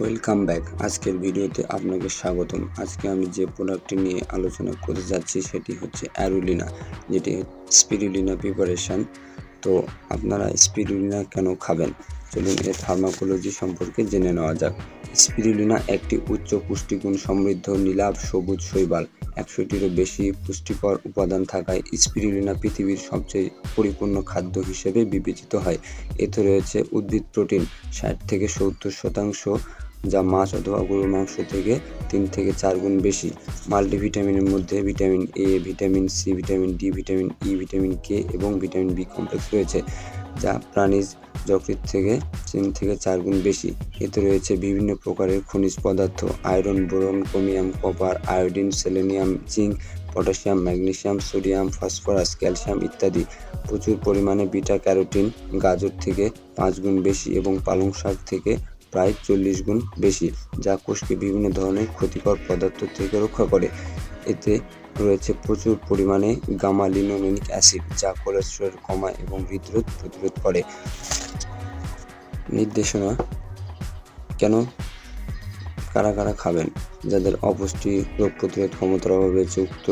Welcome back আজকের ভিডিওতে আপনাকে স্বাগতম। আজকে আমি যে প্রোডাক্টটি নিয়ে আলোচনা করতে যাচ্ছি সেটি হচ্ছে অ্যারুলিনা যেটি স্পিরুলিনা প্রিপারেশন তো আপনারা স্পিরুলিনা কেন খাবেন? চলুন এর ফার্মাকোলজি সম্পর্কে জেনে নেওয়া যাক। স্পিরুলিনা একটি উচ্চ পুষ্টিগুণ সমৃদ্ধ নীলাভ সবুজ শৈবাল। একশোটিরও বেশি পুষ্টিকর উপাদান থাকায় স্পিরুলিনা পৃথিবীর সবচেয়ে পরিপূর্ণ খাদ্য হিসেবে বিবেচিত হয়। এতে রয়েছে উদ্ভিদ প্রোটিন ষাট থেকে সত্তর শতাংশ যা মাছ অথবা গরুর মাংস থেকে তিন থেকে চার গুণ বেশি। মাল্টিভিটামিনের মধ্যে vitamin A vitamin C vitamin D vitamin E vitamin K এবং ভিটামিন বি কমপ্লেক্স রয়েছে, যা প্রাণীজ যকৃৎ থেকে তিন থেকে চার গুণ বেশি। এতে রয়েছে বিভিন্ন প্রকারের খনিজ পদার্থ, iron, boron, chromium, copper, iodine, selenium, zinc, potassium, magnesium, sodium, phosphorus, calcium ইত্যাদি। প্রচুর পরিমাণে বিটা ক্যারোটিন, গাজর থেকে পাঁচ গুণ বেশি এবং পালং শাক থেকে প্রায় চল্লিশ গুণ বেশি, যা কোষকে বিভিন্ন ধরনের ক্ষতিকর পদার্থ থেকে রক্ষা করে। এতে রয়েছে প্রচুর পরিমাণে গামা লিনোলেনিক অ্যাসিড, যা কোলেস্টেরল কমায় এবং হৃদরোগ প্রতিরোধ করে। নির্দেশনা, কেন কারা কারা খাবেন? যাদের অপুষ্টি রোগ প্রতিরোধ ক্ষমতার অভাবে যুক্ত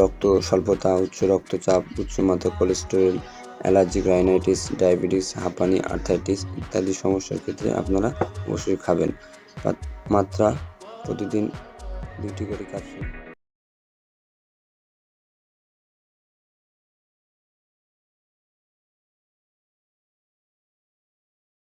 রক্ত স্বল্পতা, উচ্চ রক্তচাপ উচ্চমাত্রা কোলেস্টেরল অ্যালার্জিক রাইনাইটিস, ডায়াবেটিস, হাঁপানি, আর্থাইটিস ইত্যাদি সমস্যার ক্ষেত্রে আপনারা অবশ্যই খাবেন। মাত্রা প্রতিদিন দুটি করে ক্যাপসুল